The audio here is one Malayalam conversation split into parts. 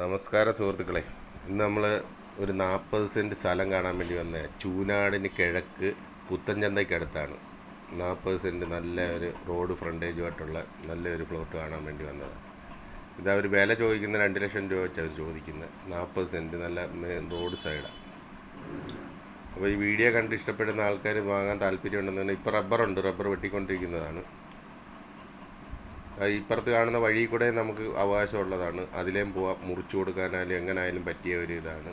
നമസ്കാരം സുഹൃത്തുക്കളെ. ഇന്ന് നമ്മൾ ഒരു നാൽപ്പത് സെന്റ് സ്ഥലം കാണാൻ വേണ്ടി വന്ന. ചൂനാടിന് കിഴക്ക് പുത്തൻചന്തയ്ക്ക് അടുത്താണ് നാൽപ്പത് സെന്റ് നല്ല ഒരു റോഡ് ഫ്രണ്ടേജുമായിട്ടുള്ള നല്ലൊരു പ്ലോട്ട് കാണാൻ വേണ്ടി വന്നത്. ഇത് അവർ വില ചോദിക്കുന്ന രണ്ട് ലക്ഷം രൂപ വെച്ച് അവർ ചോദിക്കുന്നത് നാൽപ്പത് സെന്റ് നല്ല മെയിൻ റോഡ് സൈഡാണ് അപ്പോൾ ഈ വീഡിയോ കണ്ട് ഇഷ്ടപ്പെടുന്ന ആൾക്കാർ വാങ്ങാൻ താല്പര്യമുണ്ടെന്നുണ്ടെങ്കിൽ ഇപ്പോൾ റബ്ബറുണ്ട്. റബ്ബർ വെട്ടിക്കൊണ്ടിരിക്കുന്നതാണ്. ഇപ്പുറത്ത് കാണുന്ന വഴി കൂടെ നമുക്ക് അവകാശമുള്ളതാണ്. അതിലേം പോവാം. മുറിച്ചു കൊടുക്കാനായാലും എങ്ങനായാലും പറ്റിയ ഒരു ഇതാണ്.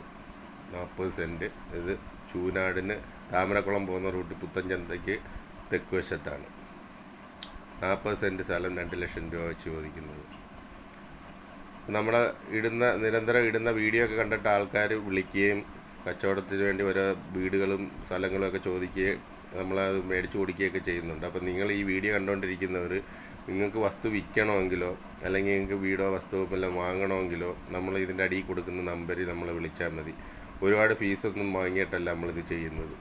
നാൽപ്പത് സെന്റ് ഇത് ചൂനാടിന് താമരക്കുളം പോകുന്ന റൂട്ട് പുത്തൻചന്തയ്ക്ക് തെക്ക് വശത്താണ് നാൽപ്പത് സെന്റ് സ്ഥലം രണ്ട് ലക്ഷം രൂപ വെച്ച് ചോദിക്കുന്നത്. നമ്മൾ ഇടുന്ന നിരന്തരം ഇടുന്ന വീഡിയോ ഒക്കെ കണ്ടിട്ട് ആൾക്കാർ വിളിക്കുകയും കച്ചവടത്തിന് വേണ്ടി ഓരോ വീടുകളും സ്ഥലങ്ങളും ഒക്കെ ചോദിക്കുകയും നമ്മളത് മേടിച്ചു കൊടുക്കുകയൊക്കെ ചെയ്യുന്നുണ്ട്. അപ്പോൾ നിങ്ങൾ ഈ വീഡിയോ കണ്ടുകൊണ്ടിരിക്കുന്നവർ നിങ്ങൾക്ക് വസ്തു വിൽക്കണമെങ്കിലോ അല്ലെങ്കിൽ നിങ്ങൾക്ക് വീടോ വസ്തുവോ വല്ലതും വാങ്ങണമെങ്കിലോ നമ്മൾ ഇതിന്റെ അടിയിൽ കൊടുക്കുന്ന നമ്പറിൽ നമ്മൾ വിളിച്ചാൽ മതി. ഒരുപാട് ഫീസൊന്നും വാങ്ങിയിട്ടല്ല നമ്മളിത് ചെയ്യുന്നത്.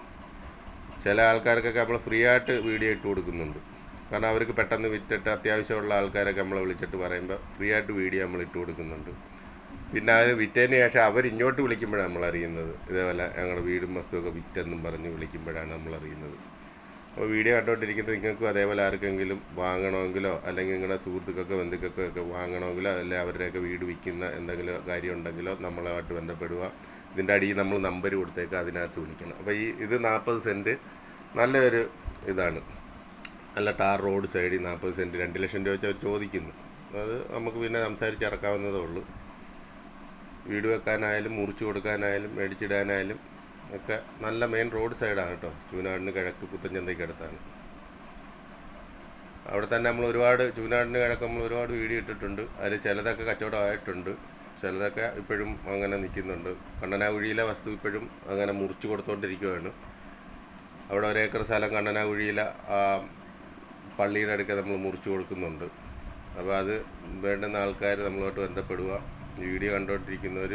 ചില ആൾക്കാർക്കൊക്കെ നമ്മൾ ഫ്രീ ആയിട്ട് വീഡിയോ ഇട്ട് കൊടുക്കുന്നുണ്ട്. കാരണം അവർക്ക് പെട്ടെന്ന് വിറ്റിട്ട് അത്യാവശ്യമുള്ള ആൾക്കാരൊക്കെ നമ്മളെ വിളിച്ചിട്ട് പറയുമ്പോൾ ഫ്രീ ആയിട്ട് വീഡിയോ നമ്മൾ ഇട്ട് കൊടുക്കുന്നുണ്ട്. പിന്നെ അത് വിറ്റതിന് ശേഷം അവരിങ്ങോട്ട് വിളിക്കുമ്പോഴാണ് നമ്മൾ അറിയുന്നത്. ഇതേപോലെ ഞങ്ങളുടെ വീടും വസ്തുവൊക്കെ വിറ്റെന്നും പറഞ്ഞ് വിളിക്കുമ്പോഴാണ് നമ്മൾ അറിയുന്നത്. അപ്പോൾ വീഡിയോ കണ്ടുകൊണ്ടിരിക്കുന്നത് നിങ്ങൾക്കും അതേപോലെ ആർക്കെങ്കിലും വാങ്ങണമെങ്കിലോ അല്ലെങ്കിൽ നിങ്ങളുടെ സുഹൃത്തുക്കൾക്ക് ബന്ധുക്കൾക്കോ ഒക്കെ വാങ്ങണമെങ്കിലോ അല്ലെങ്കിൽ അവരുടെയൊക്കെ വീട് വിൽക്കുന്ന എന്തെങ്കിലും കാര്യം ഉണ്ടെങ്കിലോ നമ്മളായിട്ട് ബന്ധപ്പെടുക. ഇതിന്റെ അടിയിൽ നമ്മൾ നമ്പർ കൊടുത്തേക്ക് അതിനകത്ത് വിളിക്കണം. അപ്പോൾ ഈ ഇത് നാൽപ്പത് സെന്റ് നല്ലൊരു ഇതാണ്. നല്ല ടാർ റോഡ് സൈഡിൽ നാൽപ്പത് സെന്റ് രണ്ട് ലക്ഷം രൂപ വെച്ച് അവർ ചോദിക്കുന്നു. അത് നമുക്ക് പിന്നെ സംസാരിച്ച് ഇറക്കാവുന്നതേ ഉള്ളൂ. വീട് വെക്കാനായാലും മുറിച്ചു കൊടുക്കാനായാലും മേടിച്ചിടാനായാലും ഒക്കെ നല്ല മെയിൻ റോഡ് സൈഡാണ് കേട്ടോ ചൂനാടിന് കിഴക്ക് പുത്തഞ്ചന്തയ്ക്ക് അടുത്താണ്. അവിടെ തന്നെ നമ്മൾ ഒരുപാട് ചൂനാടിന് കിഴക്ക് നമ്മൾ ഒരുപാട് വീഡിയോ ഇട്ടിട്ടുണ്ട്. അതിൽ ചിലതൊക്കെ കച്ചവടമായിട്ടുണ്ട്. ചിലതൊക്കെ ഇപ്പോഴും അങ്ങനെ നിൽക്കുന്നുണ്ട്. കണ്ണനാകുഴിയിലെ വസ്തു ഇപ്പോഴും അങ്ങനെ മുറിച്ചു കൊടുത്തുകൊണ്ടിരിക്കുകയാണ് അവിടെ ഒരേക്കർ സ്ഥലം കണ്ണനാകുഴിയിലെ പള്ളിയുടെ അടുക്ക നമ്മൾ മുറിച്ചു കൊടുക്കുന്നുണ്ട്. അപ്പോൾ അത് വേണ്ടുന്ന ആൾക്കാർ നമ്മളോട്ട് ബന്ധപ്പെടുക. വീഡിയോ കണ്ടുകൊണ്ടിരിക്കുന്നവർ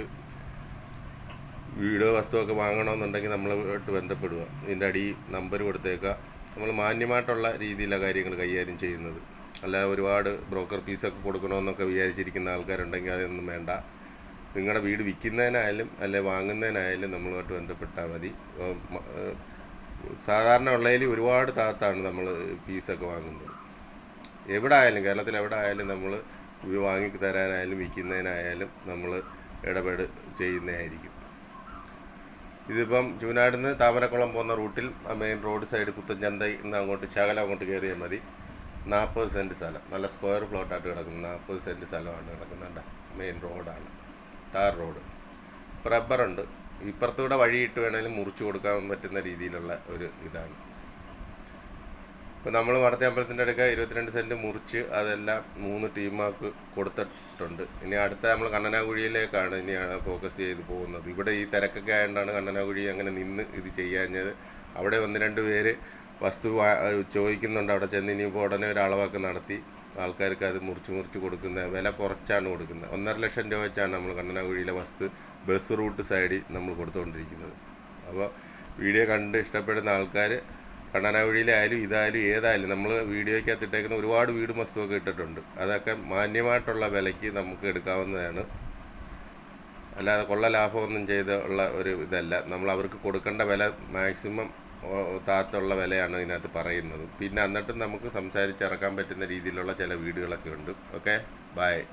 വീടോ വസ്തുവൊക്കെ വാങ്ങണമെന്നുണ്ടെങ്കിൽ നമ്മളായിട്ട് ബന്ധപ്പെടുക. ഇതിന്റെ അടി നമ്പർ കൊടുത്തേക്കുക. നമ്മൾ മാന്യമായിട്ടുള്ള രീതിയിലാണ് കാര്യങ്ങൾ കൈകാര്യം ചെയ്യുന്നത്. അല്ല ഒരുപാട് ബ്രോക്കർ ഫീസൊക്കെ കൊടുക്കണമെന്നൊക്കെ വിചാരിച്ചിരിക്കുന്ന ആൾക്കാരുണ്ടെങ്കിൽ അതൊന്നും വേണ്ട. നിങ്ങളുടെ വീട് വിൽക്കുന്നതിനായാലും അല്ലെ വാങ്ങുന്നതിനായാലും നമ്മളുമായിട്ട് ബന്ധപ്പെട്ടാൽ മതി. സാധാരണ ഉള്ളതിൽ ഒരുപാട് താത്താണ് നമ്മൾ ഫീസൊക്കെ വാങ്ങുന്നത്. എവിടെ ആയാലും കേരളത്തിൽ എവിടെ ആയാലും നമ്മൾ വാങ്ങി തരാനായാലും വിൽക്കുന്നതിനായാലും നമ്മൾ ഇടപെട് ചെയ്യുന്നതായിരിക്കും. ഇതിപ്പം ചൂനാടിന്ന് താമരക്കുളം പോകുന്ന റൂട്ടിൽ മെയിൻ റോഡ് സൈഡ് പുത്തൻചന്തയിൽ നിന്ന് അങ്ങോട്ട് ശകലം അങ്ങോട്ട് കയറിയാൽ മതി. നാൽപ്പത് സെന്റ് സ്ഥലം. നല്ല സ്ക്വയർ പ്ലോട്ടായിട്ട് കിടക്കുന്നു. നാൽപ്പത് സെന്റ് സ്ഥലമാണ് കിടക്കുന്നുണ്ട് മെയിൻ റോഡാണ് ടാർ റോഡ് റബ്ബറുണ്ട് ഇപ്പുറത്തൂടെ വഴിയിട്ട് വേണമെങ്കിലും മുറിച്ചു കൊടുക്കാൻ പറ്റുന്ന രീതിയിലുള്ള ഒരു ഇതാണ്. ഇപ്പോൾ നമ്മൾ വടത്തെ അമ്പലത്തിന്റെ അടുക്ക ഇരുപത്തിരണ്ട് സെന്റ് മുറിച്ച് അതെല്ലാം മൂന്ന് ടീമാർക്ക് കൊടുത്തിട്ടുണ്ട്. ഇനി അടുത്ത നമ്മൾ കണ്ണനാകുഴിയിലേക്കാണ് ഇനിയാണ് ഫോക്കസ് ചെയ്ത് പോകുന്നത്. ഇവിടെ ഈ തിരക്കൊക്കെ ആയതുകൊണ്ടാണ് കണ്ണനാകുഴി അങ്ങനെ നിന്ന് ഇത് ചെയ്യാഞ്ഞത്. അവിടെ ഒന്ന് രണ്ട് പേര് വസ്തു ചോദിക്കുന്നുണ്ട്. അവിടെ ചെന്ന് ഇനിയിപ്പോൾ ഉടനെ ഒരു അളവൊക്കെ നടത്തി ആൾക്കാർക്ക് അത് മുറിച്ച് മുറിച്ച് കൊടുക്കുന്ന വില കുറച്ചാണ് കൊടുക്കുന്നത്. ഒന്നര ലക്ഷം രൂപ വെച്ചാണ് നമ്മൾ കണ്ണനാകുഴിയിലെ വസ്തു ബസ് റൂട്ട് സൈഡിൽ നമ്മൾ കൊടുത്തുകൊണ്ടിരിക്കുന്നത് അപ്പോൾ വീഡിയോ കണ്ട് ഇഷ്ടപ്പെടുന്ന ആൾക്കാർ കണ്ണനാകുഴിയിലായാലും ഇതായാലും ഏതായാലും നമ്മൾ വീഡിയോയ്ക്കകത്ത് ഇട്ടേക്കുന്ന ഒരുപാട് വീടും വസ്തുവൊക്കെ ഇട്ടിട്ടുണ്ട്. അതൊക്കെ മാന്യമായിട്ടുള്ള വിലയ്ക്ക് നമുക്ക് എടുക്കാവുന്നതാണ്. അല്ലാതെ കൊള്ള ലാഭമൊന്നും ചെയ്ത് ഉള്ള ഒരു ഇതല്ല. നമ്മൾ അവർക്ക് കൊടുക്കേണ്ട വില മാക്സിമം താത്തുള്ള വിലയാണ് ഇതിനകത്ത് പറയുന്നത്. പിന്നെ എന്നിട്ടും നമുക്ക് സംസാരിച്ചിറക്കാൻ പറ്റുന്ന രീതിയിലുള്ള ചില വീടുകളൊക്കെ ഉണ്ട്. ഓക്കെ? ബായ്